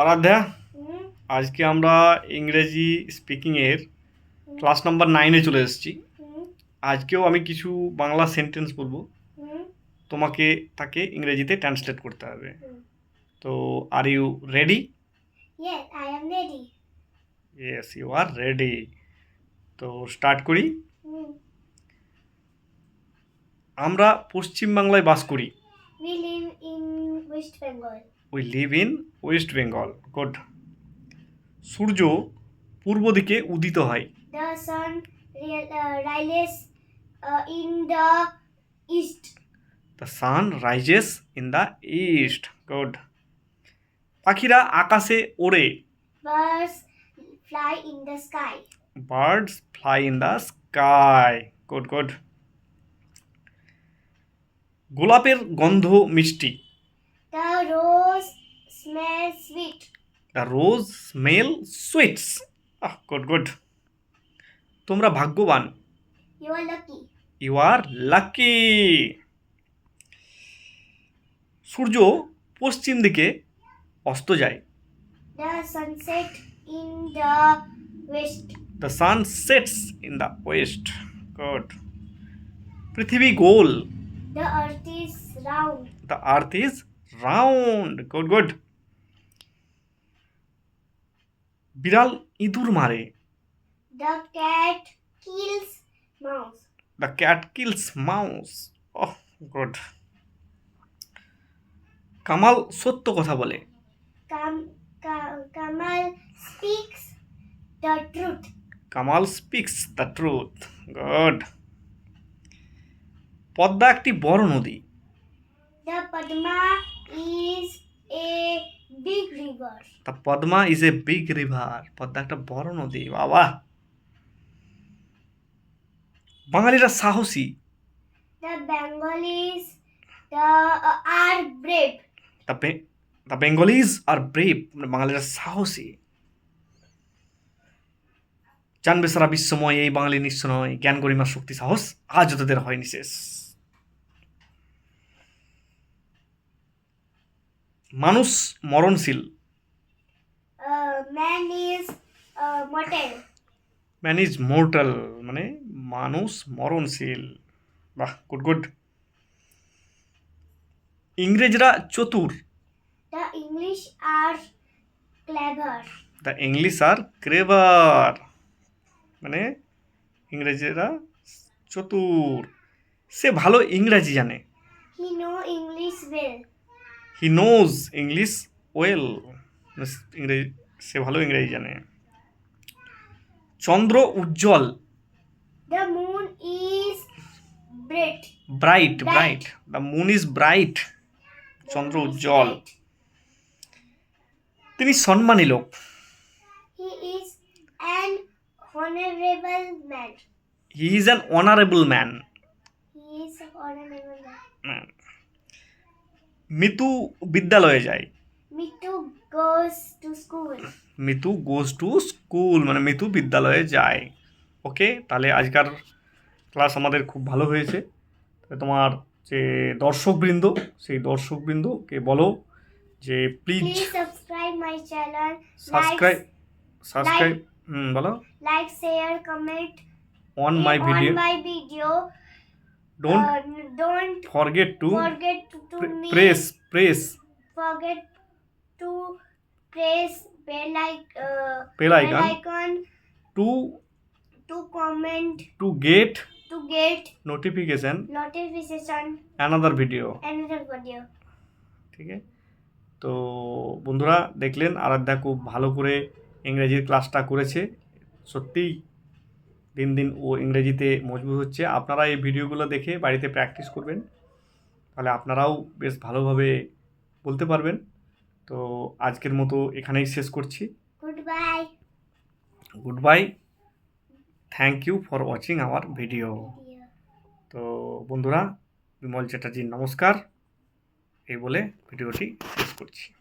আরাধ্যা আজকে আমরা ইংরেজি স্পিকিংয়ের ক্লাস নাম্বার নাইনে চলে এসেছি। আজকেও আমি কিছু বাংলা সেন্টেন্স বলব। তোমাকে তাকে ইংরেজিতে ট্রান্সলেট করতে হবে। তো are you ready. Yes you are ready তো স্টার্ট করি। আমরা পশ্চিম বাংলায় বাস করি। We live in West Bengal. We live in West Bengal good সূর্য পূর্ব দিকে উদিত হয় rises uh, in the east. The sun rises in the east good পাখিরা আকাশে ওড়ে। Fly in the sky. Birds fly in the sky good good গোলাপের গন্ধ মিষ্টি। Smells sweet. The rose smell sweets ah good good তোমরা ভাগ্যবান You are lucky. You are lucky সূর্য পশ্চিম দিকে অস্ত যায় The sunset in the west. The sun sets in the west good পৃথিবী গোল The earth is round. The earth is round good good বিড়াল ইঁদুর মারে। The cat kills mouse. The cat kills mouse oh good Kamal সত্য কথা বলে। Ka- Kamal speaks the Kamal speaks the truth good Padma একটি বড় নদী। The Padma is the Padma is a big river Padma একটা বড় নদী বাবা। বাঙালিরা সাহসী। দ্য বেঙ্গলিজ আর ব্রেভ মানে বাঙালিরা সাহসী। জানবে সারা বিশ্বময় এই বাঙালি নিঃস্ব নয়। জ্ঞান গরিমার শক্তি সাহস আজও তাদের হয়নি শেষ। মানুষ মরণশীল। Uh, man is uh, mortal. Man is mortal মানে মানুষ মরণশীল। বাহ গুড গুড ইংরেজরা চতুর। The English are clever. The English are clever মানে ইংরেজরা চতুর। সে ভালো ইংরাজি জানে। He know English well. He knows English well ইংরেজি সে ভালো ইংরেজি জানে। চন্দ্র উজ্জ্বল. Bright bright the moon is bright চন্দ্র উজ্জ্বল। তিনি সম্মানী লোক। He is an honorable man. He is an honourable man an honorable man. Mitu বিদ্যালয়ে যায় Mitu goes to school. Mitu goes to school মানে মিতু বিদ্যালয়ে যায় ওকে তাহলে আজকার ক্লাস আমাদের খুব ভালো হয়েছে তোমার যে দর্শকবৃন্দ সেই দর্শকবৃন্দকে বলো যে please subscribe my channel. Subscribe subscribe hmm বলো like, share, comment on my video on my video. Don't Uh, don't forget to forget to, to me. Press press Forget to press bell like uh, Bell icon. icon to to comment to get to get notification notification another video another video. ঠিক আছে তো বন্ধুরা দেখলেন আরাধ্যা খুব ভালো করে ইংরেজির ক্লাসটা করেছে সত্যিই দিন দিন ও ইংরেজিতে মজবুত হচ্ছে। আপনারা এই ভিডিওগুলো দেখে বাড়িতে প্র্যাকটিস করবেন। তাহলে আপনারাও বেশ ভালোভাবে বলতে পারবেন। তো আজকের মতো এখানেই শেষ করছি। Goodbye. Goodbye thank you for watching our video তো বন্ধুরা বিমল চ্যাটার্জির নমস্কার। এই বলে ভিডিওটি শেষ করছি।